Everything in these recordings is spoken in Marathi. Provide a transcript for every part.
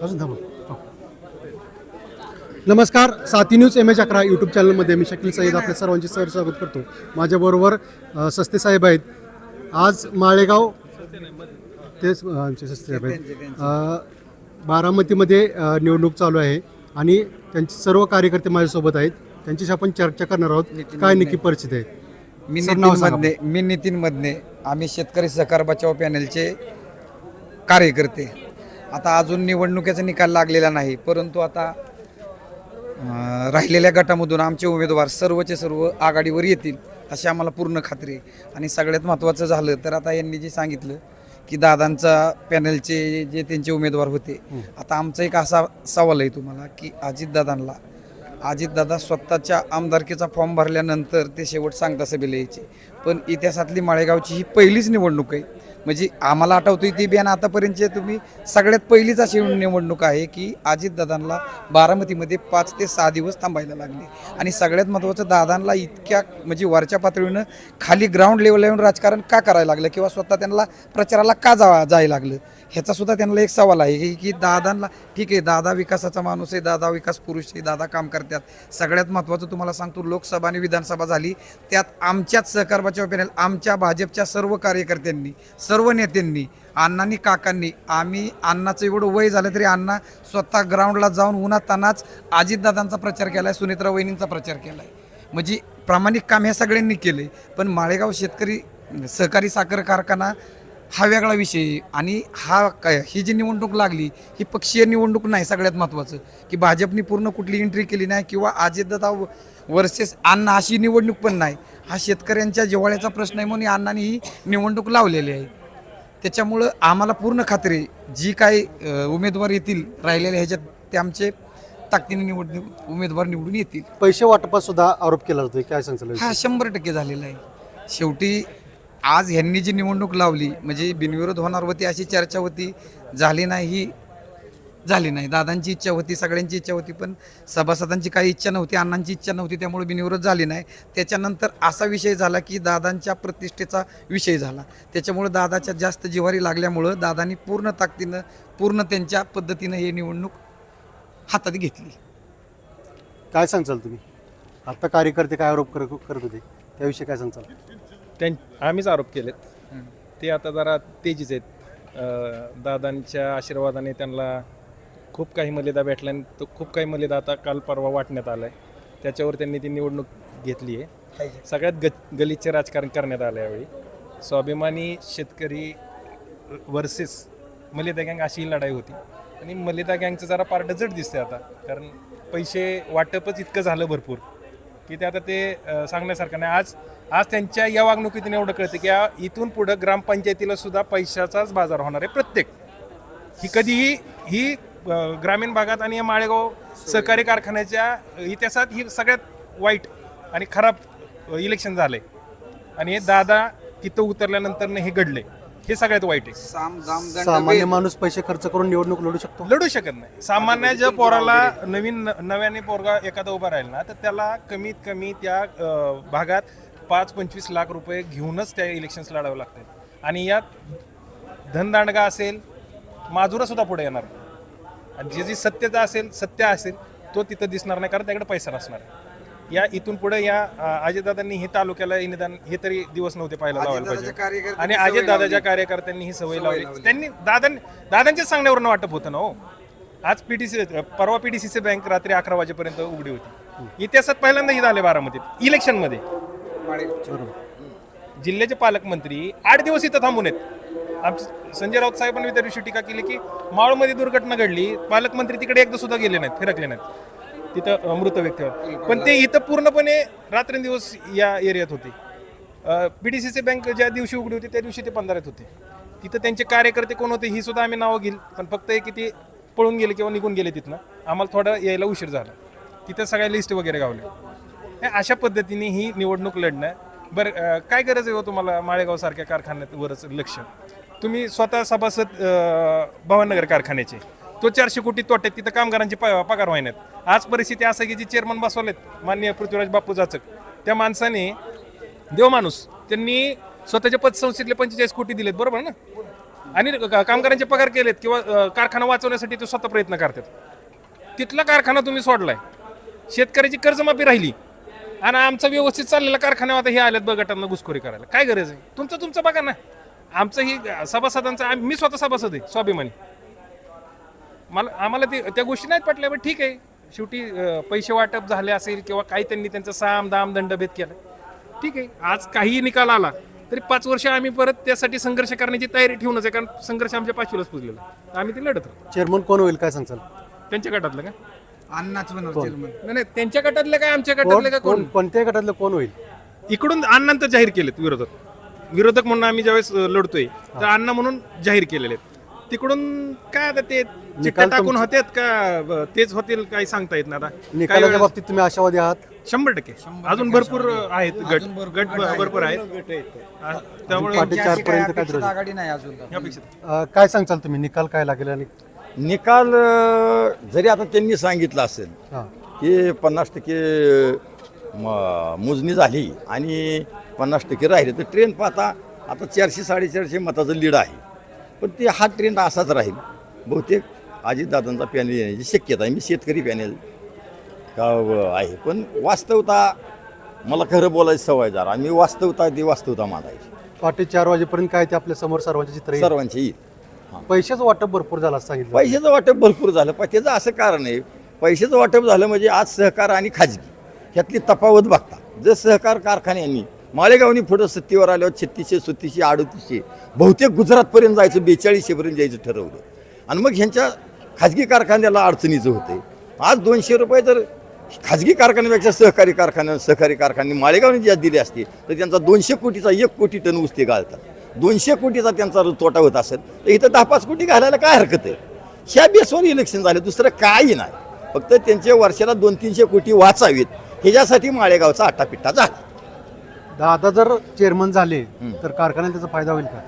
हो. नमस्कार साथी न्यूज एम एच अकरा यूट्यूब चॅनलमध्ये मी शकील सईद आपल्या सर्वांचे सर स्वागत करतो. माझ्याबरोबर सस्ते साहेब आहेत. आज माळेगाव तेच आमचे सस्ते साहेब आहेत. बारामतीमध्ये निवडणूक चालू आहे आणि त्यांचे सर्व कार्यकर्ते माझ्यासोबत आहेत. त्यांच्याशी आपण चर्चा करणार आहोत. काय नक्की परिस्थिती आहे? मी नितीन. मधने. मी नितीन मधने. आम्ही शेतकरी सहकार बचाव पॅनलचे कार्यकर्ते. आता अजून निवडणुकीचा निकाल लागलेला नाही परंतु आता राहिलेल्या गटामधून आमचे उमेदवार सर्वचे सर्व आघाडीवर येतील अशी आम्हाला पूर्ण खात्री आहे. आणि सगळ्यात महत्त्वाचं झालं तर आता यांनी जे सांगितलं की दादांचा पॅनलचे जे त्यांचे उमेदवार होते आता आमचा एक असा सवाल आहे तुम्हाला की अजितदादांना अजितदादा स्वतःच्या आमदारकीचा फॉर्म भरल्यानंतर ते शेवट सांगता सभेला यायचे. पण इतिहासातली माळेगावची ही पहिलीच निवडणूक आहे. म्हणजे आम्हाला आठवतोय ती बियाणं आतापर्यंतची तुम्ही सगळ्यात पहिलीच अशी निवडणूक आहे की अजितदादांना बारामतीमध्ये पाच ते सहा दिवस थांबायला लागले. आणि सगळ्यात महत्त्वाचं दादांना इतक्या म्हणजे वरच्या पातळीनं खाली ग्राउंड लेवलला येऊन राजकारण का करायला लागलं? किंवा स्वतः त्यांना प्रचाराला का जा जायला लागलं? ह्याचासुद्धा त्यांना एक सवाल आहे की- की दादांना ठीक आहे दादा विकासाचा माणूस आहे दादा विकास पुरुष आहे दादा काम करतात. सगळ्यात महत्त्वाचं तुम्हाला सांगतो लोकसभा आणि विधानसभा झाली त्यात आमच्याच सहकार बचाव पॅनल आमच्या भाजपच्या सर्व कार्यकर्त्यांनी सर्व नेत्यांनी अण्णांनी काकांनी आम्ही अण्णाचं एवढं वय झालं तरी अण्णा स्वतः ग्राउंडला जाऊन उन्हातानाच अजितदादांचा प्रचार केला आहे सुनेत्रा वहिनींचा प्रचार केला आहे म्हणजे प्रामाणिक काम ह्या सगळ्यांनी केलं आहे पण माळेगाव शेतकरी सहकारी साखर कारखाना हा वेगळा विषय आहे. आणि हा काय ही जी निवडणूक लागली ही पक्षीय निवडणूक नाही सगळ्यात महत्त्वाचं की भाजपनी पूर्ण कुठली एंट्री केली नाही किंवा अजितदादा वर्सेस अण्णा अशी निवडणूक पण नाही. हा शेतकऱ्यांच्या जिव्हाळ्याचा प्रश्न आहे म्हणून अण्णांनी ही निवडणूक लावलेली आहे. त्याच्यामुळं आम्हाला पूर्ण खात्री आहे, जी अ, उमेदवार येतील राहिलेल्या ह्याच्यात ते आमचे ताकदीने निवडणूक उमेदवार निवडून येतील. पैसे वाटपात सुद्धा आरोप केला जातोय. काय सांगचाल हा शंभर टक्के झालेला आहे. शेवटी आज ह्यांनी जी निवडणूक लावली म्हणजे बिनविरोध होणार होती अशी चर्चा होती झाली नाही ही झाली नाही. दादांची इच्छा होती सगळ्यांची इच्छा होती पण सभासदांची काही इच्छा नव्हती अण्णांची इच्छा नव्हती त्यामुळे बिनविरोध झाली नाही. त्याच्यानंतर असा विषय झाला की दादांच्या प्रतिष्ठेचा विषय झाला. त्याच्यामुळं दादाच्या जास्त जिवारी लागल्यामुळं दादांनी पूर्ण ताकदीनं पूर्ण त्यांच्या पद्धतीनं हे निवडणूक हातात घेतली. काय सांगाल तुम्ही? आता कार्यकर्ते काय आरोप कर- करत होते? त्याविषयी काय सांगचाल त्यां आम्हीच आरोप केलेत. ते आता जरा तेजीच आहेत. दादांच्या आशीर्वादाने त्यांना खूप काही मर्यादा भेटल्या आणि तो खूप काही मर्यादा आता काल परवा वाटण्यात आलं आहे त्याच्यावर त्यांनी ती निवडणूक घेतली आहे. सगळ्यात ग गलिच्छ राजकारण करण्यात आलं यावेळी. स्वाभिमानी शेतकरी वर्सेस मलिदा गँग अशी ही लढाई होती. आणि मलिदा गँगचं जरा पार्ट जड दिसते आता. कारण पैसे वाटपच इतकं झालं भरपूर की ते आता ते सांगण्यासारखं नाही. आज आज त्यांच्या या वागणुकीतून एवढं कळतं की इथून पुढं ग्रामपंचायतीला सुद्धा पैशाचाच बाजार होणार आहे प्रत्येक. ही कधीही ही ग्रामीण भागात आणि या माळेगाव सहकारी कारखान्याच्या इतिहासात ही सगळ्यात वाईट आणि खराब इलेक्शन झालंय. आणि हे दादा तिथं उतरल्यानंतर हे घडले हे सगळ्यात वाईट आहे. सामान्य. माणूस पैसे खर्च करून निवडणूक लढू शकतो? लढू शकत नाही. सामान्य ज्या पोराला नवीन नव्याने पोरगा एखादा उभा राहील ना तर त्याला कमीत कमी त्या भागात पाच पंचवीस लाख रुपये घेऊनच त्या इलेक्शन्स लढावं लागतात आणि यात धनदांडगा असेल माजुरा सुद्धा पुढे येणार आहे. आणि जे जे सत्यता असेल सत्य असेल तो तिथं दिसणार नाही कारण त्याकडे पैसा नसणार या इथून पुढे या अजितदादांनी हे तालुक्याला निदान हे तरी दिवस नव्हते पाहायला लावायला पाहिजे. आणि अजितदादाच्या लावली. कार्यकर्त्यांनी ही सवय लावली. त्यांनी दादां दादांच्याच सांगण्यावरून वाटप होतं ना हो. आज पीटीसी परवा पीटीसीची बँक रात्री अकरा वाजेपर्यंत उघडी होती. इतिहासात पहिल्यांदा ही झाले बारामतीत. इलेक्शनमध्ये बरोबर. जिल्ह्याचे पालकमंत्री आठ दिवस इथं थांबून आहेत. आमचे संजय राऊत साहेबांनी त्या दिवशी टीका केली की मावळमध्ये दुर्घटना घडली पालकमंत्री तिकडे एकदा सुद्धा गेले नाहीत फिरकले नाहीत. तिथं मृत व्यक्तीवर पण ते इथं पूर्णपणे रात्रंदिवस या एरियात होते. पीडीसीचे बँक ज्या दिवशी उघडी होती त्या दिवशी ते पंधरात होते. तिथं त्यांचे कार्यकर्ते कोण होते ही सुद्धा आम्ही नावं घेईल. पण फक्त एक ते पळून गेले किंवा निघून गेले तिथनं आम्हाला थोडं यायला उशीर झाला. तिथं सगळ्या लिस्ट वगैरे गावले हे अशा पद्धतीने ही निवडणूक लढणं बरं काय गरज आहे हो तुम्हाला माळेगाव सारख्या कारखान्यावरच लक्ष? तुम्ही स्वतः सभासद भवानगर कारखान्याचे. तो चारशे कोटी तोट्यात तिथं कामगारांचे प- पगार व्हायनात. आज परिस्थिती असं की जे चेअरमन बसवलेत माननीय पृथ्वीराज बापू जाचक. त्या माणसाने देव माणूस त्यांनी स्वतःच्या पतसंस्थेतले पंचेचाळीस कोटी दिलेत बरोबर ना? आणि कामगारांचे पगार केलेत किंवा कारखाना वाचवण्यासाठी ते स्वतः प्रयत्न करतात. तिथला कारखाना तुम्ही सोडलाय. शेतकऱ्याची कर्जमाफी राहिली. आणि आमचा व्यवस्थित चाललेला कारखाना आता हे आल्यात बघटांना घुसखोरी करायला. काय गरज आहे? तुमचं तुमचं बघा ना. आमचं ही सभासदांचं मी स्वतः सभासद आहे स्वाभिमानी. मला आम्हाला ते त्या गोष्टी नाहीत पटल्या पण ठीक आहे. शेवटी पैसे वाटप झाले असेल किंवा काही त्यांनी त्यांचा साम दाम दंडभेद केला. ठीक आहे. आज काही निकाल आला तरी पाच वर्ष आम्ही परत त्यासाठी संघर्ष करण्याची तयारी ठेवूनच आहे कारण संघर्ष आमच्या पाचवीलाच पुजलेला आम्ही ते लढत चेअरमन कोण होईल? काय सांगचाल त्यांच्या गटातलं का? अन्नाच बनवतील नाही नाही त्यांच्या गटातलं काय आमच्या गटातलं का कोण? कोण? कोणत्या गटातलं कोण होईल? इकडून अण्णांतर जाहीर केलेत विरोधक. विरोधक म्हणून आम्ही ज्यावेळेस अं, लढतोय तर अण्णा म्हणून जाहीर केलेले आहेत. तिकडून काय आता ते चिठ्ठ्या निकाल टाकून तुमचे- होत्यात का ब- तेच होतील काही सांगता येत नाही आता. काही निकालाच्या वेळेस- बाबतीत तुम्ही आशावादी आहात? शंभर टक्के. अजून भरपूर आहेत गट गट भरपूर आहेत. आ, त्यामुळे पाटील चार पर्यंत काय अपेक्षित धरून? आघाडी नाही अजून. अपेक्षित अं, काय सांगचाल तुम्ही? निकाल काय लागेल आणि निकाल अ, जरी आता त्यांनी सांगितलं असेल हां. की पन्नास टक्के म- मोजणी झाली आणि पन्नास टक्के राहिले तर ट्रेन पाहता आता चारशे साडेचारशे मताचं लीड आहे. पण ते हा ट्रेंड असाच राहील. बहुतेक अजितदादांचा पॅनल येण्याची शक्यता आहे. मी शेतकरी पॅनल का आहे. पण वास्तवता मला खरं बोलायची सवय जरा आणि मी वास्तवता ती वास्तवता मानायची पाटे चार वाजेपर्यंत काय ते आपल्यासमोर सर्वांचे चित्र येईल. सर्वांची येईल. पैशाचं वाटप भरपूर झालं असं सांगितलं पैशाचं वाटप भरपूर झालं. पण त्याचं असं कारण आहे पैशाचं वाटप झालं म्हणजे आज सहकार आणि खाजगी ह्यातली तफावत बघता. जर सहकार कारखान्यांनी मालेगावनी पुढं सत्तेवर आल्यावर छत्तीसशे सत्तीसशे अडतीसशे बहुतेक गुजरातपर्यंत जायचं बेचाळीसशेपर्यंत जायचं ठरवलं. आणि मग ह्यांच्या खाजगी कारखान्याला अडचणीचं होते. आज दोनशे रुपये जर खाजगी कारखान्यापेक्षा सहकारी कारखान्या सहकारी कारखान्याने माळेगावने ज्या दिले असते तर त्यांचा दोनशे कोटीचा एक कोटी टन ऊस ते गाळतात. दोनशे कोटीचा त्यांचा तोटा होत असेल तर इथं दहा पाच कोटी घालायला काय हरकत आहे? ह्या बेसवर इलेक्शन झालं दुसरं काही नाही. फक्त त्यांचे वर्षाला दोन तीनशे कोटी वाचावेत. ह्याच्यासाठी माळेगावचा आटापिट्टा झाला. दादा जर चेअरमन झाले तर कारखान्याला त्याचा फायदा होईल का?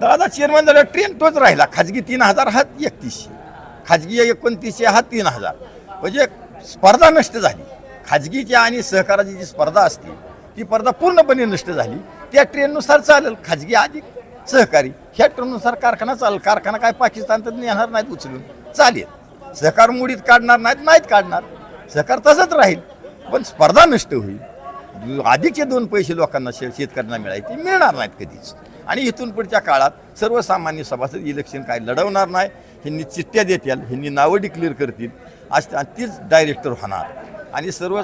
दादा चेअरमॅन झाला ट्रेन तोच राहिला. खाजगी तीन हजार हा एकतीसशे. खाजगी एकोणतीसशे हा तीन हजार. म्हणजे स्पर्धा नष्ट झाली. खाजगीच्या आणि सहकाराची जी स्पर्धा असते ती स्पर्धा पूर्णपणे नष्ट झाली. त्या ट्रेननुसार चालेल. खाजगी अधिक सहकारी. ह्या ट्रेननुसार कारखाना चालेल. कारखाना काय पाकिस्तान तर नेणार नाहीत उचलून. चालेल. सहकार मुडीत काढणार नाहीत नाहीत काढणार. सहकार तसंच राहील. पण स्पर्धा नष्ट होईल. अधिकचे दोन पैसे लोकांना शे शेतकऱ्यांना मिळायचे मिळणार नाहीत कधीच. आणि इथून पुढच्या काळात सर्वसामान्य सभासद इलेक्शन काय लढवणार नाही ह्यांनी चिठ्ठ्या देतील ह्यांनी नावं डिक्लेअर करतील. आज आणि तीच डायरेक्टर होणार. आणि सर्व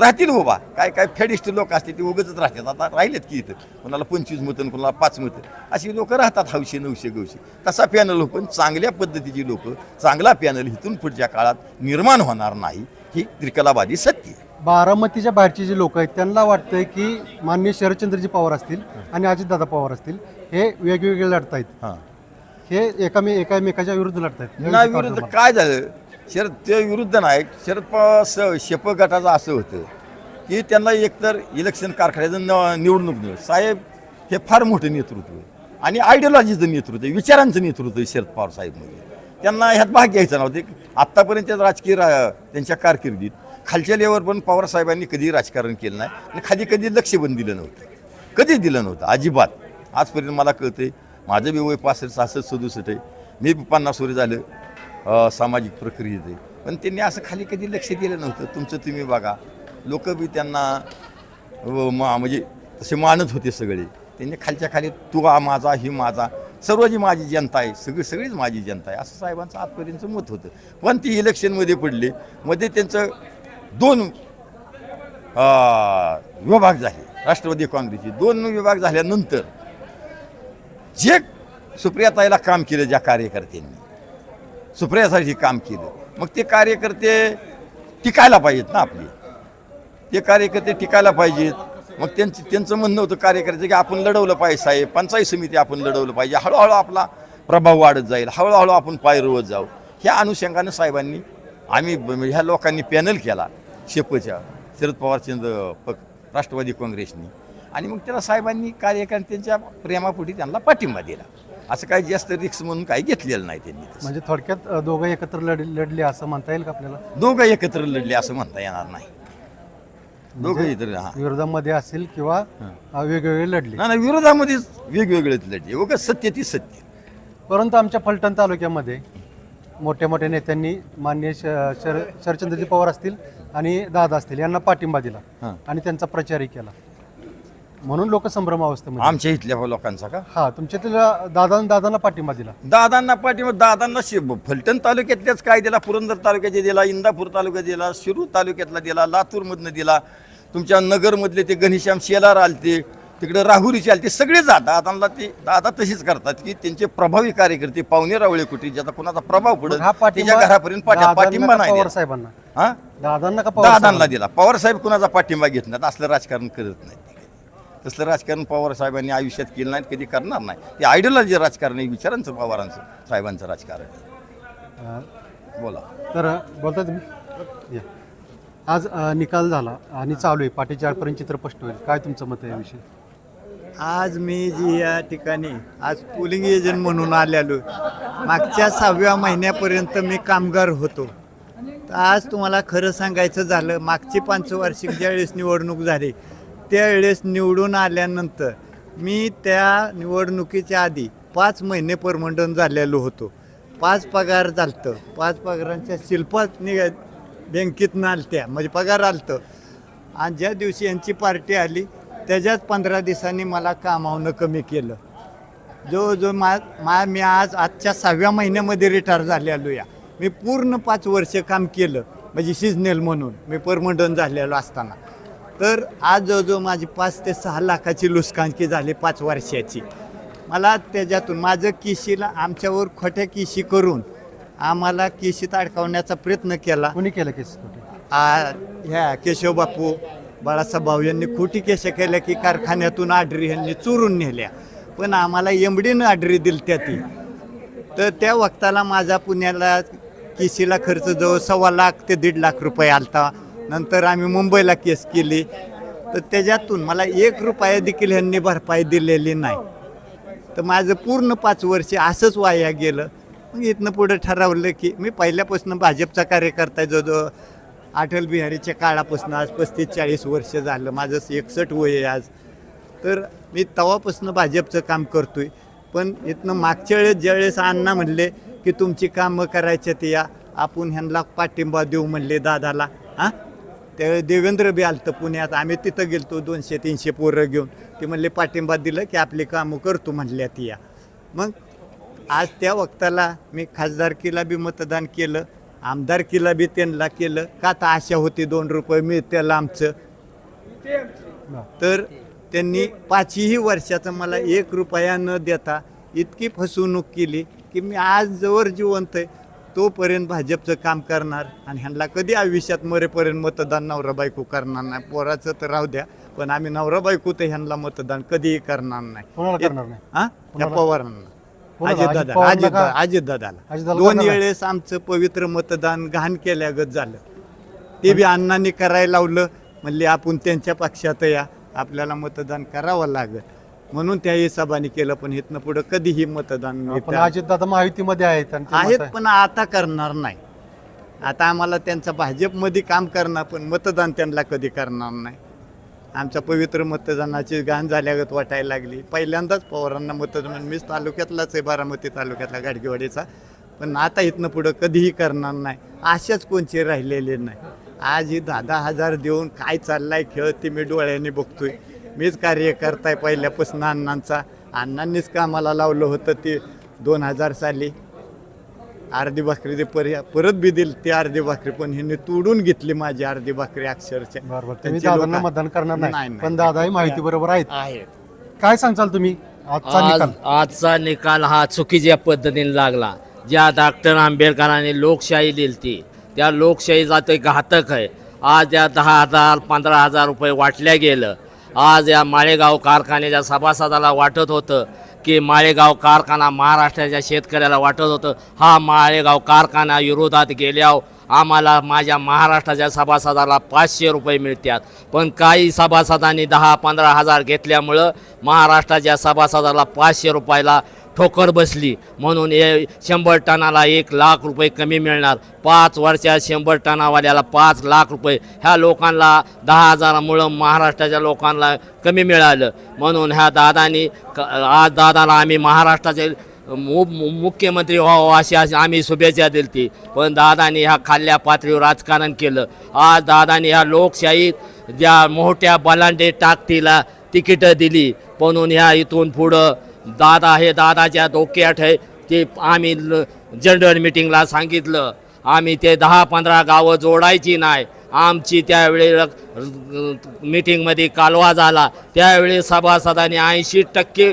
राहतील उभा. काय काय फेडिस्ट लोक असतील ते उगतच राहतात. आता राहिलेत की इथं. कोणाला पंचवीस मतं कोणाला पाच मतं. अशी लोक राहतात हौशे नऊशे गवशे तसा पॅनल हो पण चांगल्या पद्धतीची लोक चांगला पॅनल इथून पुढच्या काळात निर्माण होणार नाही ही त्रिकलाबादी सत्य आहे. बारामतीच्या बाहेरचे जे लोक आहेत त्यांना वाटतंय की माननीय शरदचंद्रजी पवार असतील आणि अजितदादा पवार असतील हे वेगवेगळे लढतायत. हां. हे एकामे एकामेकाच्या विरुद्ध लढतायत. नाही विरुद्ध काय झालं? शरद ते विरुद्ध नाही. शरद पवार स शेप गटाचं असं होतं की त्यांना एकतर इलेक्शन कारखान्याचं न निवडणूक न साहेब हे फार मोठं नेतृत्व. आणि आयडिओलॉजीचं नेतृत्व विचारांचं नेतृत्व शरद पवार साहेबमध्ये. त्यांना ह्यात भाग घ्यायचा नव्हतं. आत्तापर्यंत राजकीय रा त्यांच्या कारकिर्दीत खालच्या लेवर पण पवार साहेबांनी कधी राजकारण केलं नाही आणि खाली कधी लक्ष पण दिलं नव्हतं. कधीच दिलं नव्हतं. अजिबात. आजपर्यंत मला कळतंय माझं बी वय पासष्ट सहासष्ट सदुसष्ट आहे. मी पन्नास वर्ष झालं. सामाजिक प्रक्रियेत आहे. पण त्यांनी असं खाली कधी लक्ष दिलं नव्हतं. तुमचं तुम्ही बघा. लोक बी त्यांना मा म्हणजे तसे मानत होते सगळे. त्यांनी खालच्या खाली तू हा माझा ही माझा. सर्व जी माझी जनता आहे सगळी सगळीच माझी जनता आहे. असं साहेबांचं आजपर्यंत मत होतं. पण ती इलेक्शनमध्ये पडले. मध्ये त्यांचं दोन विभाग झाले. राष्ट्रवादी काँग्रेसचे दोन विभाग झाल्यानंतर जे सुप्रियाताईला काम केलं ज्या कार्यकर्त्यांनी सुप्रियासाठी काम केलं. मग ते कार्यकर्ते टिकायला पाहिजेत ना आपले. ते कार्यकर्ते टिकायला पाहिजेत. मग त्यांचं त्यांचं म्हणणं होतं कार्यकर्ते की आपण लढवलं पाहिजे साहेब पंचायत समिती आपण लढवलं पाहिजे. हळूहळू आपला प्रभाव वाढत जाईल. हळूहळू आपण पायरवत जाऊ. ह्या अनुषंगानं साहेबांनी आम्ही ह्या लोकांनी पॅनल केला शेपच्या शरद पवारचंद्र प राष्ट्रवादी काँग्रेसनी. आणि मग त्याला साहेबांनी कार्यकर्त्यांच्या प्रेमापोटी त्यांना पाठिंबा दिला. असं काही जास्त रिक्स म्हणून काही घेतलेलं नाही त्यांनी तसं. म्हणजे थोडक्यात अ, दोघं एकत्र लढ लढले असं म्हणता येईल का आपल्याला? दोघं एकत्र लढले असं म्हणता येणार नाही. दोघं इतर हा. विरोधामध्ये असेल किंवा अ, वेगवेगळे लढले. नाही नाही, विरोधामध्येच वेगवेगळेच लढले. उगाच सत्य ती सत्य. परंतु आमच्या फलटण तालुक्यामध्ये मोठ्या मोठ्या नेत्यांनी माननीय श शर शरचंद्रजी पवार असतील आणि दादा असतील यांना पाठिंबा दिला हां. आणि त्यांचा प्रचारही केला. म्हणून लोक संभ्रम अवस्थेमध्ये आमच्या इथल्या लोकांचा का? हा तुमच्यातील दादा दादांना पाठिंबा दिला. दादांना पाठिंबा दादांना शि फलटण तालुक्यातल्याच काय दिला पुरंदर तालुक्याचे दिला इंदापूर तालुक्यात दिला शिरूर तालुक्यातला दिला लातूरमधनं दिला तुमच्या नगरमधले ते घनश्याम शेलार आलते तिकडे राहुरीचे आलते सगळे जा दादांना ते दादा तशीच करतात की त्यांचे प्रभावी कार्यकर्ते पाहुणे रावळे कुठे ज्याचा कोणाचा प्रभाव पडत हा पाठिंबा त्याच्या घरापर्यंत पाठ्या- दादांना पाठिंबा का नाही पवार दिला. साहेबांना? हा? दादांना का पवार दादांना? दिला. पवार साहेब कुणाचा पाठिंबा घेत नाहीत असलं राजकारण करत नाहीत. तसलं राजकारण पवार साहेबांनी आयुष्यात केलं नाही कधी करणार नाही. ते आयडियोलॉजी राजकारण आहे विचारांचं पवारांचं साहेबांचं राजकारण. बोला. तर बोलता तुम्ही? या. आज निकाल झाला आणि चालू आहे. पाठी चारपर्यंत चित्र स्पष्ट होईल. काय तुमचं मत आहे याविषयी आज मी जी या ठिकाणी आज पोलिंग एजंट म्हणून आलेलो. मागच्या सहाव्या महिन्यापर्यंत मी कामगार होतो. तर आज तुम्हाला खरं सांगायचं झालं मागची पंचवार्षिक ज्यावेळेस निवडणूक झाली त्यावेळेस निवडून आल्यानंतर मी त्या निवडणुकीच्या आधी पाच महिने परमंडन झालेलो होतो. पाच पगार झालतं. पाच पगारांच्या शिल्पात निघा बँकेतनं आलत्या म्हणजे पगार आलतं. आणि ज्या दिवशी यांची पार्टी आली त्याच्याच पंधरा दिवसांनी मला कामावणं कमी केलं. जो जो मा मा मी आज आजच्या सहाव्या महिन्यामध्ये रिटायर झालेलो या. मी पूर्ण पाच वर्ष काम केलं. म्हणजे सिजनेल म्हणून. मी परमंडन झालेलो असताना. तर आज जवळजवळ माझी पाच ते सहा लाखाची लुसकांकी झाली पाच वर्षाची. मला त्याच्यातून माझं किशीला आमच्यावर खोट्या किशी करून आम्हाला किशीत अडकवण्याचा प्रयत्न केला. कोणी केलं केस आ ह्या केशव बापू बाळासाहेब भाऊ यांनी खोटी केस केल्या की कारखान्यातून आडरी यांनी चोरून नेल्या. पण आम्हाला एमडीनं आडरी दिली त्या ती. तर त्या वक्ताला माझा पुण्याला केसीला खर्च जवळ सव्वा लाख ते दीड लाख रुपये आलता. नंतर आम्ही मुंबईला केस केली. तर त्याच्यातून मला एक रुपया देखील ह्यांनी भरपाई दिलेली नाही. तर माझं पूर्ण पाच वर्ष असंच वाया गेलं. मग इथनं पुढं ठरवलं की मी पहिल्यापासून भाजपचा कार्यकर्ता जो जो अटल बिहारीच्या काळापासून आज पस्तीस चाळीस वर्ष झालं. माझं एकसष्ट वय आहे आज. तर मी तवापासून भाजपचं काम करतो आहे पण इथनं मागच्या वेळेस ज्यावेळेस अण्णा म्हणले की तुमची कामं करायच्यात या आपण ह्यांना पाठिंबा देऊ म्हणले दादाला. हां? त्यावेळी देवेंद्र बी आलतं पुण्यात. आम्ही तिथं गेलतो दोनशे तीनशे पोरं घेऊन. ते म्हणले पाठिंबा दिलं की आपली कामं करतो म्हणल्यात या. मग आज त्या वक्ताला मी खासदारकीला बी मतदान केलं आमदारकीला बी त्यांना केलं. का तर आशा होती दोन रुपये मिळतील आमचं? तर त्यांनी पाचही वर्षाचं मला एक रुपया न देता इतकी फसवणूक केली की मी आज जवळ जिवंत आहे. तोपर्यंत भाजपचं काम करणार आणि ह्यांना कधी आयुष्यात मरेपर्यंत मतदान नवरा बायको करणार नाही. पोराचं तर राहू द्या पण आम्ही नवरा बायको तर ह्यांना मतदान कधीही करणार नाही. कोणाला करणार नाही? हा त्या? पवारांना. कोणाला? अजित अजितदादाला दोन? वेळेस आमचं पवित्र मतदान घाण केल्यागत झालं. ते बी अण्णांनी करायला लावलं. म्हणले आपण त्यांच्या पक्षात या. आपल्याला मतदान करावं लागत म्हणून त्या हिशोबाने केलं पण इथनं पुढं कधीही मतदान पण दादा महायुतीमध्ये आहेत आणि ते आहेत मत आहे. पण आता करणार नाही. आता आम्हाला त्यांचं भाजपमध्ये काम करणार पण मतदान त्यांना कधी करणार नाही. आमच्या पवित्र मतदानाची गाण झाल्यागत वाटायला लागली. पहिल्यांदाच पवारांना मतदान मीच तालुक्यातलाच आहे बारामती तालुक्यातला गाडगेवाडीचा. पण आता इथनं पुढं कधीही करणार नाही. अशाच कोणचे राहिलेले नाही. आज ही दहा दहा हजार देऊन काय चाललाय खेळ ते मी डोळ्याने बघतोय. मीच कार्यकर्ता आहे पहिल्यापासून अण्णांचा. अण्णांनीच कामाला लावलं होतं ते दोन हजार साली. अर्धी भाकरी ते पर परत बी दिली ती अर्धी भाकरी पण ह्यांनी तोडून घेतली माझी अर्धी भाकरी अक्षरशः. बरं बरं. तुम्ही त्यांची दादांना लोकं- मतदान करणार नाही, नाही नाही. पण दादाही माहिती बरोबर आहेत. आहेत. काय सांगचाल तुम्ही? आजचा आज निकाल. आजचा निकाल हा चुकीच्या पद्धतीने लागला. ज्या डॉक्टर आंबेडकरांनी लोकशाही दिलती त्या लोकशाहीचा ते घातक आहे. आज या दहा हजार पंधरा हजार रुपये वाटल्या गेलं. आज या माळेगाव कारखान्याच्या सभासदाला वाटत होतं की माळेगाव कारखाना महाराष्ट्राच्या शेतकऱ्याला वाटत होतं. हा माळेगाव कारखाना विरोधात गेल्यावर आम्हाला माझ्या महाराष्ट्राच्या सभासदाला पाचशे रुपये मिळतात. पण काही सभासदांनी दहा पंधरा हजार घेतल्यामुळं महाराष्ट्राच्या सभासदाला पाचशे रुपयाला ठोकर बसली. म्हणून हे शंभर टनाला एक लाख रुपये कमी मिळणार. पाच वर्षात शंभर टनावाल्याला पाच लाख रुपये. ह्या लोकांना दहा हजारामुळं महाराष्ट्राच्या लोकांना कमी मिळालं. म्हणून ह्या दादानी क- आज दादाला आम्ही महाराष्ट्राचे मु मुख्यमंत्री व्हावं अशी अशी आम्ही शुभेच्छा दिली पण दादानी ह्या खाल्ल्या पातळीवर राजकारण केलं. आज दादानी ह्या लोकशाहीत ज्या मोठ्या बलांडे टाकतीला तिकीटं दिली. म्हणून ह्या इथून पुढं दादा हे दादाच्या डोक्यात आहे. ते आम्ही जनरल मिटिंगला सांगितलं. आम्ही ते दहा पंधरा गावं जोडायची नाही. आमची त्यावेळी मिटिंगमध्ये कालवा झाला. त्यावेळी सभासदांनी ऐंशी टक्के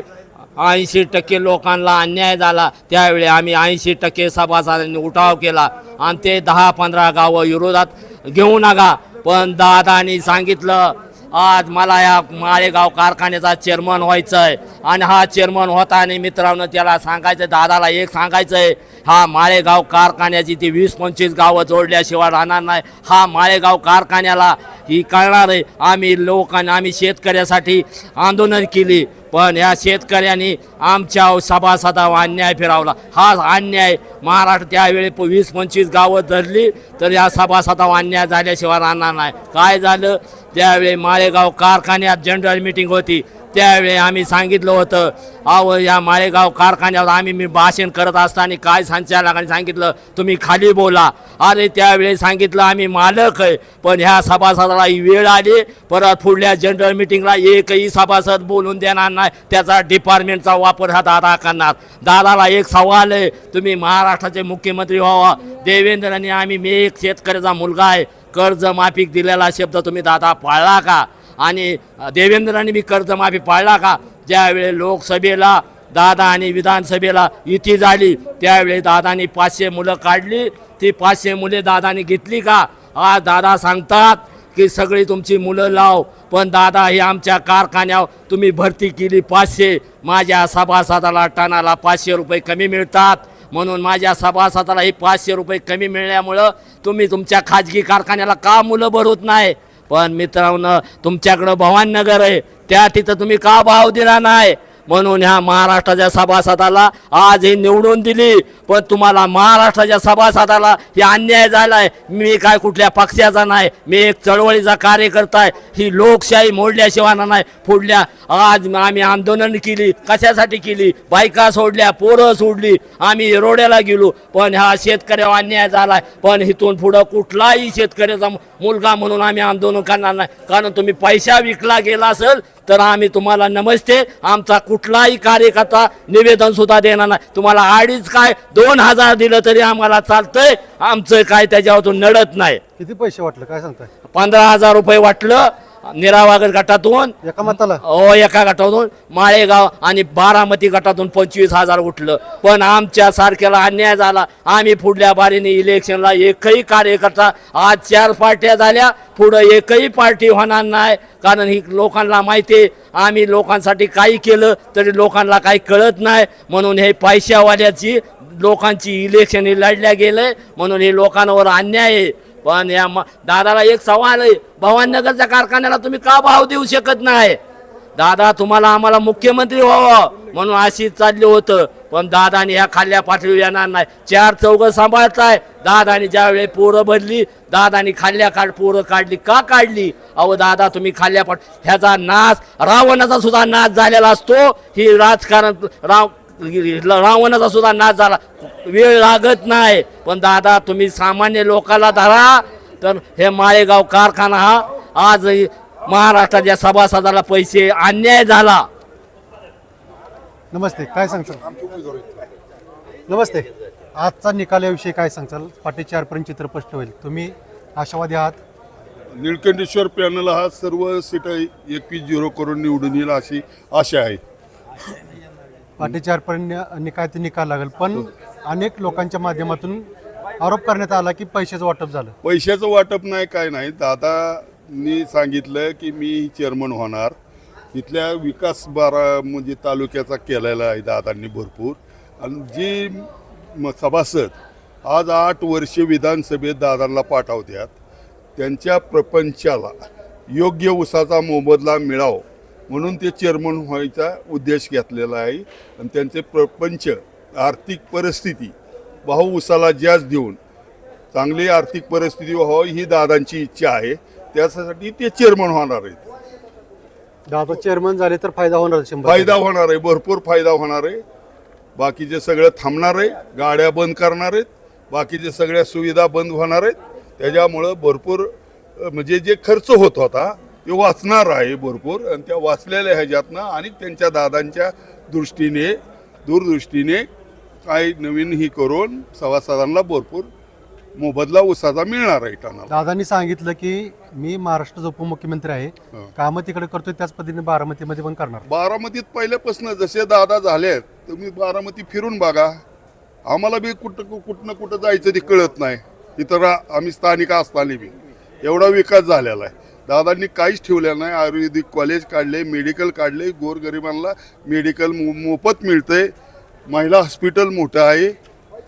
ऐंशी टक्के लोकांना अन्याय झाला. त्यावेळी आम्ही ऐंशी टक्के सभासदांनी उठाव केला. आणि ते दहा पंधरा गावं विरोधात घेऊ नका. पण दादानी सांगितलं आज मला या माळेगाव कारखान्याचा चेअरमन व्हायचं आहे आणि हा चेअरमन होताना मित्रांनो त्याला सांगायचं दादाला एक सांगायचं आहे हा माळेगाव कारखान्याची ती वीस पंचवीस गावं जोडल्याशिवाय राहणार नाही. हा माळेगाव कारखान्याला ही कळणार आहे. आम्ही लोकांनी आम्ही शेतकऱ्यासाठी आंदोलन केली. पण या शेतकऱ्यांनी आमच्या सभासदावर अन्याय फिरवला. हा अन्याय महाराष्ट्र त्यावेळी वीस पंचवीस गावं धरली तर या सभासदावर अन्याय झाल्याशिवाय राहणार नाही. काय झालं? त्यावेळी माळेगाव कारखान्यात जनरल मिटिंग होती. त्यावेळी आम्ही सांगितलं होतं अहो या माळेगाव कारखान्यावर आम्ही मी भाषण करत असताना काय संचालकांनी सांगितलं तुम्ही खाली बोला. अरे त्यावेळी सांगितलं आम्ही मालक आहे पण ह्या सभासदाला ही वेळ आली परत पुढल्या जनरल मिटिंगला एकही सभासद बोलून देणार नाही त्याचा डिपार्टमेंटचा वापर हा दादा करणार. दादाला एक सवाल आहे तुम्ही महाराष्ट्राचे मुख्यमंत्री व्हावा. देवेंद्रने आम्ही मी एक शेतकऱ्याचा मुलगा आहे कर्जमाफी दिलेला शब्द तुम्ही दादा पाळला का? आणि देवेंद्रांनी मी कर्जमाफी पाळला का? ज्यावेळी लोकसभेला दादा आणि विधानसभेला युती झाली त्यावेळी दादानी पाचशे मुलं काढली. ती पाचशे मुले दादानी घेतली का? आज दादा सांगतात की सगळी तुमची मुलं लाव पण दादा ही आमच्या कारखान्यावर तुम्ही भरती केली पाचशे. माझ्या सभासदाला टनाला पाचशे रुपये कमी मिळतात. म्हणून माझ्या सभासदाला ही पाचशे रुपये कमी मिळण्यामुळं तुम्ही तुमच्या खाजगी कारखान्याला का मुलं भरत नाही? पण मित्रांनो तुमच्याकडं भवाननगर आहे. त्या तिथं तुम्ही का भाव दिला नाही? म्हणून ह्या महाराष्ट्राच्या सभासदाला आज ही निवडून दिली. पण तुम्हाला महाराष्ट्राच्या सभासदाला हे अन्याय झालाय. मी काय कुठल्या पक्षाचा नाही. मी एक चळवळीचा कार्यकर्ता आहे ही लोकशाही मोडल्याशिवाय नाही. फोडल्या आज आम्ही आंदोलन केली. कशासाठी केली? बायका सोडल्या पोरं सोडली. आम्ही रोड्याला गेलो. पण ह्या शेतकऱ्यावर अन्याय झालाय. पण इथून पुढं कुठलाही शेतकऱ्याचा मुलगा म्हणून आम्ही आंदोलन करणार नाही. कारण तुम्ही पैसा विकला गेला असेल तर आम्ही तुम्हाला नमस्ते. आमचा कुठलाही कार्यकर्ता निवेदन सुद्धा देणार नाही. तुम्हाला अडीच काय दोन हजार दिलं तरी आम्हाला चालतंय. आमचं काय त्याच्यावरून नडत नाही. किती पैसे वाटलं? काय सांगताय? पंधरा हजार रुपये वाटलं. निरावागत गटातून एका मताला? हो एका गटातून. माळेगाव आणि बारामती गटातून पंचवीस हजार उठलं. पण आमच्या सारख्याला अन्याय झाला. आम्ही पुढल्या बारीने इलेक्शनला एकही कार्यकर्ता आज चार पार्ट्या झाल्या. पुढं एकही पार्टी होणार नाही. कारण ही लोकांना माहिती आहे आम्ही लोकांसाठी काही केलं तरी लोकांना काही कळत नाही. म्हणून हे पैशावाल्याची लोकांची इलेक्शन हे लढल्या गेलंय. म्हणून हे लोकांवर अन्याय आहे. पण या दादाला एक सवाल आहे भवाननगरच्या कारखान्याला तुम्ही का भाव देऊ शकत नाही? दादा तुम्हाला आम्हाला मुख्यमंत्री व्हावं म्हणून अशी चालले होतं पण दादाने ह्या खाल्ल्या पाठवी येणार नाही. चार चौघ सांभाळताय. दादाने ज्यावेळी पोरं भरली दादाने खाल्ल्या काढ पोरं काढली. का काढली? अहो दादा तुम्ही खाल्ल्या पाठ ह्याचा नाश रावणाचा सुद्धा नाश झालेला असतो. ही राजकारण राव रावणाचा सुद्धा नाश झाला. वेळ लागत नाही. पण दादा तुम्ही सामान्य लोकाला धरा. तर हे माळेगाव कारखाना हा आज महाराष्ट्राच्या सभासदाला पैसे अन्याय झाला. नमस्ते काय सांगताल नमस्ते. आजचा निकालाविषयी काय सांगताल पाटे चारपर्यंत चित्र स्पष्ट होईल. तुम्ही आशावादी आहात? निळकंठेश्वर पॅनल हा सर्व सीट एकवीस झिरो करून निवडून येईल अशी आशा आहे. पाटे निकाय ते निकाल लागेल. पण अनेक लोकांच्या माध्यमातून आरोप करण्यात आला की पैशाचं वाटप झालं. पैशाचं वाटप नाही काय नाही. दादानी सांगितलं की मी चेअरमन होणार. इथल्या विकास बारा म्हणजे तालुक्याचा केलेला आहे दादांनी भरपूर. आणि जी म- सभासद आज आठ वर्ष विधानसभेत दादांना पाठवत्यात त्यांच्या प्रपंचाला योग्य उसाचा मोबदला मिळावं म्हणून ते चेअरमन व्हायचा उद्देश घेतलेला आहे. आणि त्यांचे प्रपंच आर्थिक परिस्थिती भाऊ उसाला जास्त देऊन चांगली आर्थिक परिस्थिती व्हावी ही दादांची इच्छा आहे. त्यासाठी ते चेअरमन होणार आहेत. दादा चेअरमन झाले तर फायदा होणार शंभर फायदा होणार आहे. भरपूर फायदा होणार आहे. बाकीचे सगळं थांबणार आहे गाड्या बंद करणार आहेत. बाकीचे सगळ्या सुविधा बंद होणार आहेत. त्याच्यामुळं भरपूर म्हणजे जे खर्च होत होता ते वाचणार आहे भरपूर आणि त्या वाचलेल्या ह्याच्यातनं आणि त्यांच्या दादांच्या दृष्टीने दूरदृष्टीने काही नवीन ही करून सभासदांना भरपूर मोबदला उसाचा मिळणार आहे टनाला दादांनी सांगितलं की मी महाराष्ट्राचा उपमुख्यमंत्री आहे. कामं तिकडे करतोय त्याच पद्धतीने बारामतीमध्ये पण करणार. बारामतीत पहिल्यापासून जसे दादा झालेत तुम्ही बारामती फिरून बघा. आम्हाला बी कुठं कुठनं कुठं जायचं ते कळत नाही. इथं रा आम्ही स्थानिक असताना बी एवढा विकास झालेला आहे. दादांनी काहीच ठेवलं नाही. आयुर्वेदिक कॉलेज काढले मेडिकल काढले. गोरगरिबांना मेडिकल मो- मोफत मिळते महिला हॉस्पिटल मोठं आहे.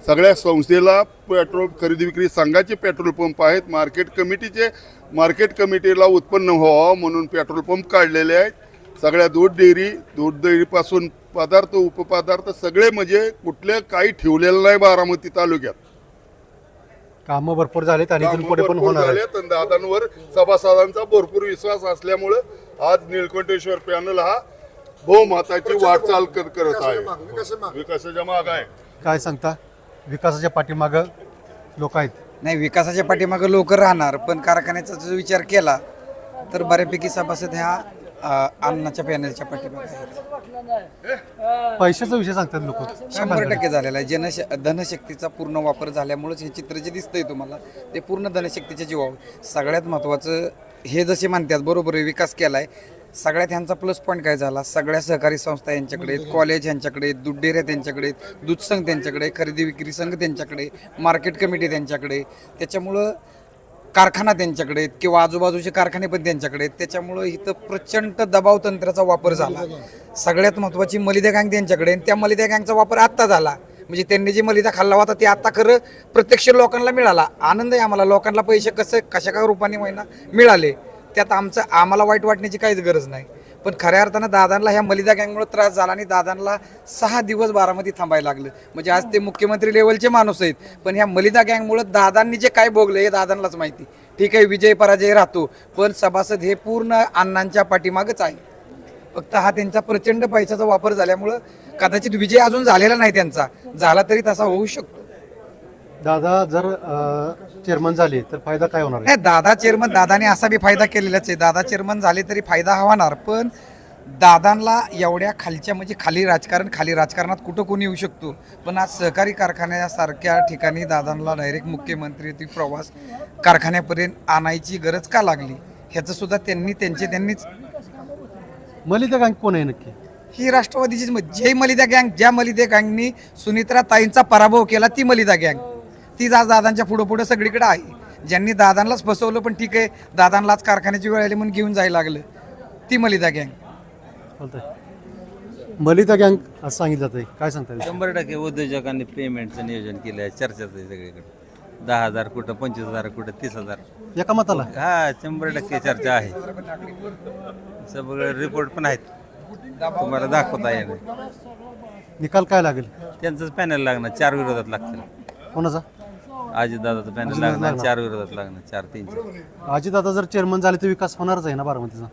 सगळ्या संस्थेला पेट्रोल खरेदी विक्री संघाचे पेट्रोल पंप आहेत. मार्केट कमिटीचे मार्केट कमिटीला उत्पन्न व्हावं म्हणून पेट्रोल पंप काढलेले आहेत. सगळ्या दूध डेअरी दूध डेअरीपासून पदार्थ उपपदार्थ सगळे म्हणजे कुठले काही ठेवलेलं नाही बारामती तालुक्यात. कामं भरपूर झालेत आणि इथून पुढे पण भरपूर होणार आहे झालेत. आणि दादांवर सभासदांचा भरपूर विश्वास असल्यामुळं आज निळकंठेश्वर पॅनल हा बहुमताची वाटचाल कर- करत आहे. विकासाच्या माग. आहे. काय सांगता? विकासाच्या पाठीमागं लोक आहेत. नाही विकासाच्या पाठीमागं लोक राहणार पण कारखान्याचा जो विचार केला तर बऱ्यापैकी सभासद ह्या अन्नाच्या पॅनलच्या पाठीमागे आहेत. पैशाचा विषय सांगतात लोक. शंभर टक्के. झालेला आहे. जनश धनशक्तीचा पूर्ण वापर झाल्यामुळेच हे चित्र जे दिसतंय तुम्हाला ते पूर्ण धनशक्तीच्या जीवावर. सगळ्यात महत्त्वाचं हे जसे म्हणतात बरोबर आहे विकास केला आहे सगळ्यात ह्यांचा प्लस पॉईंट काय झाला? सगळ्या सहकारी संस्था यांच्याकडे आहेत कॉलेज यांच्याकडे आहेत दूध डेऱ्या त्यांच्याकडे आहेत दूध संघ त्यांच्याकडे आहे, खरेदी विक्री संघ त्यांच्याकडे आहे, मार्केट कमिटी त्यांच्याकडे आहे. त्याच्यामुळं कारखाना त्यांच्याकडे आहेत किंवा आजूबाजूचे कारखाने पण त्यांच्याकडे आहेत. त्याच्यामुळं इथं प्रचंड दबाव तंत्राचा वापर झाला. सगळ्यात महत्त्वाची मलिदा गँग त्यांच्याकडे आणि त्या मलिदा गँगचा वापर आत्ता झाला. म्हणजे त्यांनी जे मलिदा खाल्ला होता ते आता खरं प्रत्यक्ष लोकांना मिळाला. आनंद आहे आम्हाला. लोकांना पैसे कसे कशा काय रूपाने महिना मिळाले. त्यात आमचं आम्हाला वाईट वाटण्याची काहीच गरज नाही. पण खऱ्या अर्थानं दादांना ह्या मलिदा गँगमुळे त्रास झाला आणि दादांना सहा दिवस बारामती थांबायला लागलं. म्हणजे आज ते मुख्यमंत्री लेवलचे माणूस आहेत. पण ह्या मलिदा गँगमुळे दादांनी जे काय भोगलं हे दादांनाच माहिती. ठीक आहे विजय पराजय राहतो पण सभासद हे पूर्ण अण्णांच्या पाठीमागच आहे. फक्त हा त्यांचा प्रचंड पैशाचा वापर झाल्यामुळं कदाचित विजय अजून झालेला नाही त्यांचा. झाला तरी तसा होऊ शकतो. दादा जर चेअरमन झाले तर फायदा काय होणार नाही दादा चेअरमन दादाने असा बी फायदा केलेलाच आहे. दादा चेअरमन झाले तरी फायदा होणार पण दादांना एवढ्या खालच्या म्हणजे खाली राजकारण खाली राजकारणात कुठं कोणी येऊ शकतो? पण आज सहकारी कारखान्यासारख्या ठिकाणी दादांना डायरेक्ट मुख्यमंत्री ती प्रवास कारखान्यापर्यंत आणायची गरज का लागली? ह्याचं सुद्धा त्यांनी त्यांचे त्यांनीच. मलिदा गँग कोण आहे नक्की? ही राष्ट्रवादीचीच जे मलिदा गँग ज्या मलिदा गँगनी सुनित्रा ताईंचा पराभव केला ती मलिदा गँग. तीच आज दादांच्या पुढं पुढं सगळीकडे आहे. ज्यांनी दादांनाच फसवलं पण ठीक आहे दादांनाच कारखान्याची वेळ आली म्हणून घेऊन जायला लागलं. ती मलिदा गँग. मलिदा गँग असं सांगितलं जातं काय सांगता येईल शंभर टक्के उद्योजकांनी पेमेंटचं नियोजन केलं आहे चर्चाच आहे सगळीकडे. दहा हजार कुठं पंचवीस हजार कुठं तीस हजार. एका मताला? हा शंभर टक्के चर्चा आहे. सगळे रिपोर्ट पण आहेत. तुम्हाला दाखवता येणार. निकाल काय लागेल? त्यांचंच पॅनल लागणार चार विरोधात लागतील. कोणाचा? अजितदादाचं पॅनल लागणार चार विरोधात लागणार चार तीन चार. अजितदादा जर चेअरमन झाले तर विकास होणारच आहे ना बारामतीचा?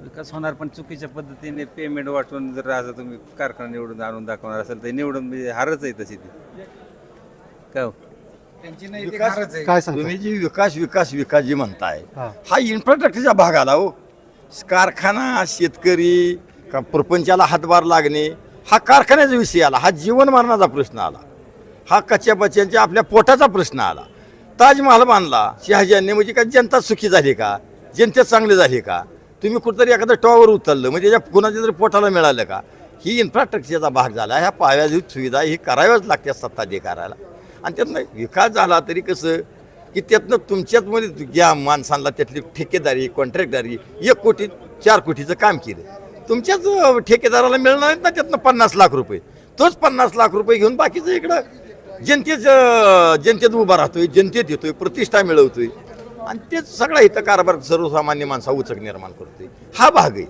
विकास होणार पण चुकीच्या पद्धतीने पेमेंट वाटून जर असं तुम्ही कारखाना निवडून आणून दाखवणार असेल तर निवडून म्हणजे हारच आहे तशी ती. काय हो? हारच आहे. काय सांगता तुम्ही जी विकास विकास विकास जी म्हणताय हा. हा इन्फ्रास्ट्रक्चरचा भाग आला हो. कारखाना शेतकरी का प्रपंचाला हातभार लागणे हा कारखान्याचा विषय आला हा जीवन मरणाचा प्रश्न आला. हा कच्च्या बच्च्यांच्या आपल्या पोटाचा प्रश्न आला. ताजमहाल बांधला. शहाजीयांनी म्हणजे काय जनता सुखी झाली का? जनतेत चांगले झाले का? तुम्ही कुठंतरी एखादं टॉवर उचललं म्हणजे त्याच्या कुणाच्या तरी पोटाला मिळालं का? ही इन्फ्रास्ट्रक्चरचा भाग झाला. ह्या पायाभूत सुविधा ही कराव्याच लागतात सत्ताधिकाराला आणि त्यातनं विकास झाला तरी कसं? की त्यातनं तुमच्यातमध्ये ज्या माणसांना त्यातली ठेकेदारी कॉन्ट्रॅक्टदारी एक कोटी चार कोटीचं काम केलं. तुमच्याच ठेकेदाराला मिळणार आहेत ना त्यातनं पन्नास लाख रुपये? तोच पन्नास लाख रुपये घेऊन बाकीचं इकडं जनतेच जनतेत उभा राहतोय जनतेत येतोय प्रतिष्ठा मिळवतोय. आणि तेच सगळा इथं कारभार सर्वसामान्य माणसा उचक निर्माण करतोय. हा भाग आहे.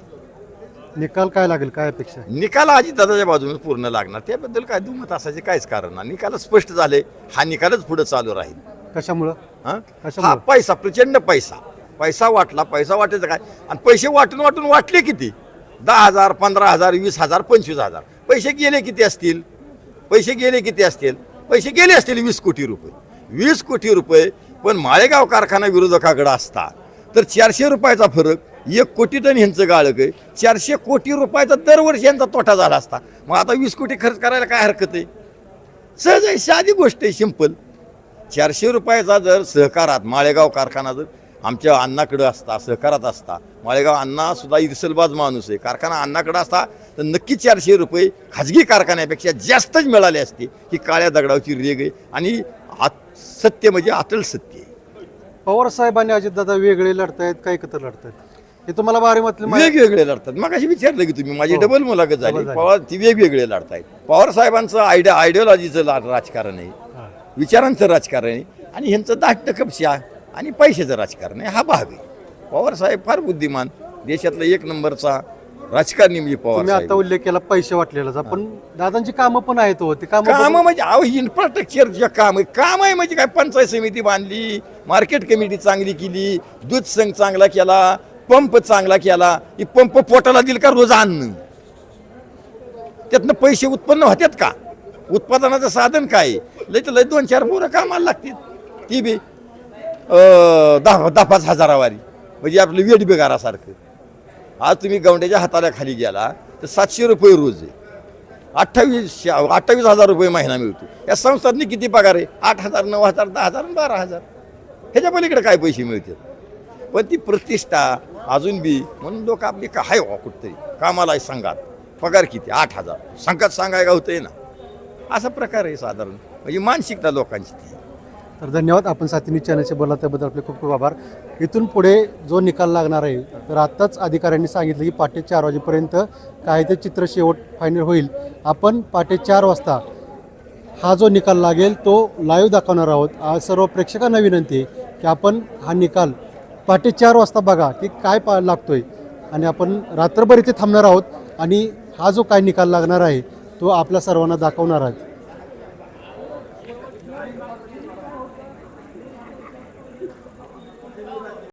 निकाल काय लागेल? काय अपेक्षा निकाल अजितदादाच्या बाजूने पूर्ण लागणार. त्याबद्दल काय दुमत असायचे काहीच कारण नाही. निकाल स्पष्ट झाले. हा निकालच पुढे चालू राहील. कशामुळं? हा? कशामुळं? हा पैसा प्रचंड पैसा. पैसा वाटला पैसा वाटायचा काय? आणि पैसे वाटून वाटून वाटले किती? दहा हजार पंधरा हजार वीस हजार पंचवीस हजार. पैसे गेले किती असतील? पैसे गेले किती असतील? पैसे गेले असतील वीस कोटी रुपये. वीस कोटी रुपये पण माळेगाव कारखाना विरोधकाकडं असता तर चारशे रुपयाचा फरक एक कोटी टन ह्यांचं गाळक आहे चारशे कोटी रुपयाचा दरवर्षी यांचा तोटा झाला असता. मग आता वीस कोटी खर्च करायला काय हरकत आहे? सहज आहे साधी गोष्ट आहे सिंपल चारशे रुपयाचा जर सहकारात माळेगाव कारखाना जर आमच्या अण्णाकडं असता सहकारात असता. माळेगाव अण्णा सुद्धा इरसलबाज माणूस आहे. कारखाना अण्णाकडं असता तर नक्की चारशे रुपये खाजगी कारखान्यापेक्षा जास्तच मिळाले असते. ही काळ्या दगडावची रेग आहे. आणि आत सत्य म्हणजे अटल सत्य आहे. पवार साहेबांनी अजितदादा वेगळे लढतायत का एकत्र लढतायत? हे तुम्हाला बारेमधले माहिती- वेगवेगळे लढतात. मग अशी विचारलं की तुम्ही. माझी हो. डबल मुलाखत झाली. पवार ती वेगवेगळे लढतायत. पवार साहेबांचं आयडिया आयडिओलॉजीचं ला- राजकारण आहे. विचारांचं राजकारण आहे. आणि ह्यांचं दाट कपशा. आणि पैशाचं राजकारण आहे. हा भाग आहे. पवार साहेब फार बुद्धिमान. देशातला एक नंबरचा राजकारणी म्हणजे पवार तुम्ही आता साहेब. उल्लेख केला पैसे वाटलेला पण दादांची कामं पण आहेत हो. ते काम कामं म्हणजे अहो इन्फ्रास्ट्रक्चरचे काम आहे काम आहे म्हणजे काय? पंचायत समिती बांधली मार्केट कमिटी चांगली केली दूध संघ चांगला केला पंप चांगला केला. ही पंप पोटाला दिल का रोज अन्न? त्यातनं पैसे उत्पन्न होतात का? उत्पादनाचं साधन काय? आहे? लय तर लय दोन चार पोरं कामाला लागतील. ती बी दहा दहा पाच हजारावारी. म्हणजे आपलं वेट बिगारासारखं. आज तुम्ही गवंड्याच्या हाताला खाली गेला तर सातशे रुपये रोज आहे. अठ्ठावीस अठ्ठावीस हजार रुपये महिना मिळतो. या संस्थांनी किती पगार आहे? आठ हजार नऊ हजार दहा हजार बारा हजार. ह्याच्या पलीकडे काय पैसे मिळतात पण ती प्रतिष्ठा अजून बी म्हणून लोक आपली का हाय व्हा कुठतरी. कामाला आहे संघात. पगार किती? आठ हजार. संघात सांगायला होतंय ना. असा प्रकार आहे साधारण. म्हणजे मानसिकता लोकांची ती. तर धन्यवाद आपण साथीनी चॅनलचे बोला त्याबद्दल आपले खूप खूप आभार. इथून पुढे जो निकाल लागणार आहे तर आत्ताच अधिकाऱ्यांनी सांगितलं की पहाटे चार वाजेपर्यंत काय ते चित्र शेवट फायनल होईल. आपण पहाटे चार वाजता हा जो निकाल लागेल तो लाईव्ह दाखवणार आहोत. आज सर्व प्रेक्षकांना विनंती आहे की आपण हा निकाल पहाटे चार वाजता बघा की काय पा लागतोय. आणि आपण रात्रभर इथे थांबणार आहोत आणि हा जो काय निकाल लागणार आहे तो आपल्या सर्वांना दाखवणार आहे